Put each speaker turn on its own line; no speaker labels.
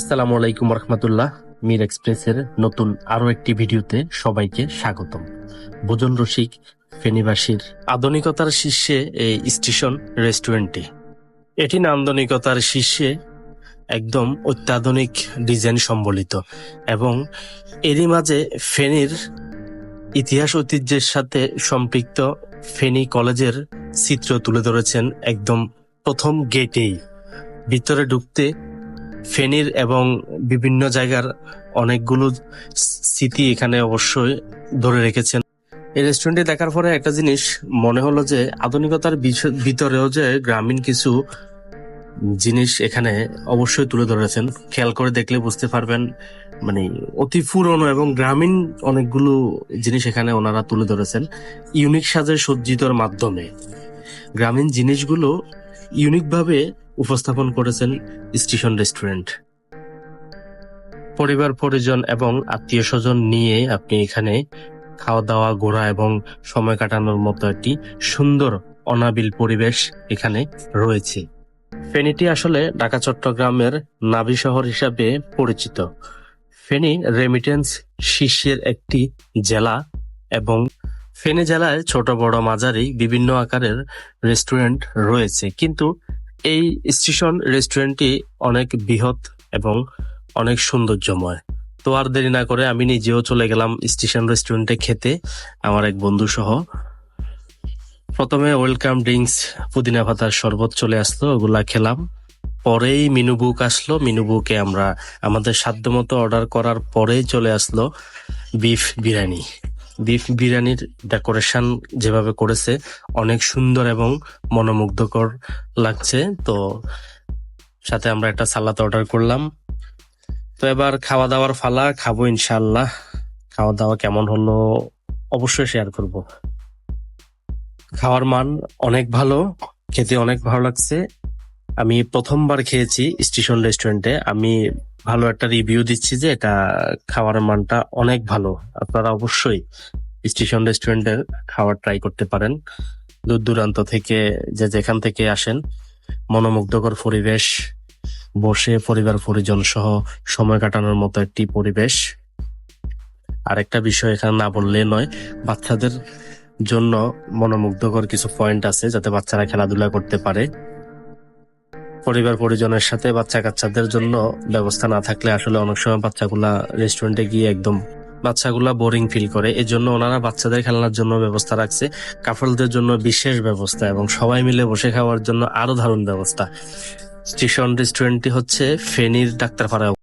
আসসালামু আলাইকুম রহমতুল্লাহ। মির এক্সপ্রেসের নতুন আরও একটি ভিডিওতে সবাইকে স্বাগতম। ভোজন রসিক, ফেনীবাসীর আধুনিকতার শীর্ষে এই স্টেশন রেস্টুরেন্টটি। এটি নান্দনিকতার শীর্ষে একদম অত্যাধুনিক ডিজাইন সম্বলিত এবং এরই মাঝে ফেনীর ইতিহাস ঐতিহ্যের সাথে সম্পৃক্ত ফেনী কলেজের চিত্র তুলে ধরেছেন একদম প্রথম গেটেই। ভিতরে ঢুকতে ফেনীর এবং বিভিন্ন জায়গার অনেকগুলো স্মৃতি এখানে অবশ্যই ধরে রেখেছেন। এই রেস্টুরেন্টে দেখার পরে একটা জিনিস মনে হলো যে আধুনিকতার ভিতরেও যে গ্রামীণ কিছু জিনিস এখানে অবশ্যই তুলে ধরেছেন। খেয়াল করে দেখলে বুঝতে পারবেন মানে অতি পুরনো এবং গ্রামীণ অনেকগুলো জিনিস এখানে ওনারা তুলে ধরেছেন। ইউনিক সাজে সজ্জিতর মাধ্যমে। গ্রামীণ জিনিসগুলো ইউনিক ভাবে উপস্থাপন করেছেন স্টেশন রেস্টুরেন্ট। পরিবার, পরিজন এবং আত্মীয় স্বজন নিয়ে আপনি এখানে খাওয়া দাওয়া ঘোরা এবং সময় কাটানোর মতো একটি সুন্দর, অনাবিল পরিবেশ এখানে রয়েছে। ফেনীটি আসলে ঢাকা, চট্টগ্রামের নাভি শহর হিসাবে পরিচিত। ফেনী রেমিটেন্স শীর্ষের একটি জেলা এবং ফেনী জেলায় ছোট বড় মাঝারি বিভিন্ন আকারের রেস্টুরেন্ট রয়েছে। কিন্তু এই স্টেশন রেস্টুরেন্টটি অনেক বৃহৎ এবং অনেক সৌন্দর্যময়। তো আর দেরি না করে আমি নিজেও চলে গেলাম স্টেশন রেস্টুরেন্টে খেতে আমার এক বন্ধু সহ প্রথমে ওয়েলকাম ড্রিঙ্কস, পুদিনা পাতার শরবত চলে আসলো, ওগুলা খেলাম। পরেই মিনু বুক আসলো, মিনু বুকে আমরা আমাদের সাধ্য মতো অর্ডার করার পরেই চলে আসলো বিফ বিরিয়ানি। বিফ বিরিয়ানির ডেকোরেশন যেভাবে করেছে, অনেক সুন্দর এবং মনোমুগ্ধকর লাগছে। তো সাথে আমরা একটা সালাদ অর্ডার করলাম। তো এবার খাওয়া দাওয়ার ফালা খাব ইনশাল্লাহ খাওয়া দাওয়া কেমন হলো অবশ্যই শেয়ার করব। খাওয়ার মান অনেক ভালো, খেতে অনেক ভালো লাগছে। আমি প্রথমবার খেয়েছি স্টেশন রেস্টুরেন্টে। আমি ভালো একটা রিভিউ দিচ্ছি যে এটা খাওয়ার মানটা অনেক ভালো। আপনারা অবশ্যই স্টেশন রেস্টুরেন্টের খাবার ট্রাই করতে পারেন। দূর দূরান্ত থেকে যে যেখান থেকে আসেন, মনোমুগ্ধকর পরিবেশ, বসে পরিবার পরিজন সহ সময় কাটানোর মতো একটি পরিবেশ। আরেকটা বিষয় এখানে না বললে নয়, বাচ্চাদের জন্য মনোমুগ্ধকর কিছু পয়েন্ট আছে যাতে বাচ্চারা খেলাধুলা করতে পারে। পরিবার পরিজনের সাথে বাচ্চা কাচ্চাদের জন্য ব্যবস্থা না থাকলে আসলে অনেক সময় বাচ্চাগুলা রেস্টুরেন্টে গিয়ে একদম বাচ্চাগুলা বোরিং ফিল করে। এর জন্য ওনারা বাচ্চাদের খেলানোর জন্য ব্যবস্থা রাখছে। কাফলদের জন্য বিশেষ ব্যবস্থা এবং সবাই মিলে বসে খাওয়ার জন্য আরও দারুণ ব্যবস্থা। স্টেশন রেস্টুরেন্টটি হচ্ছে ফেনীর ডাক্তারপাড়া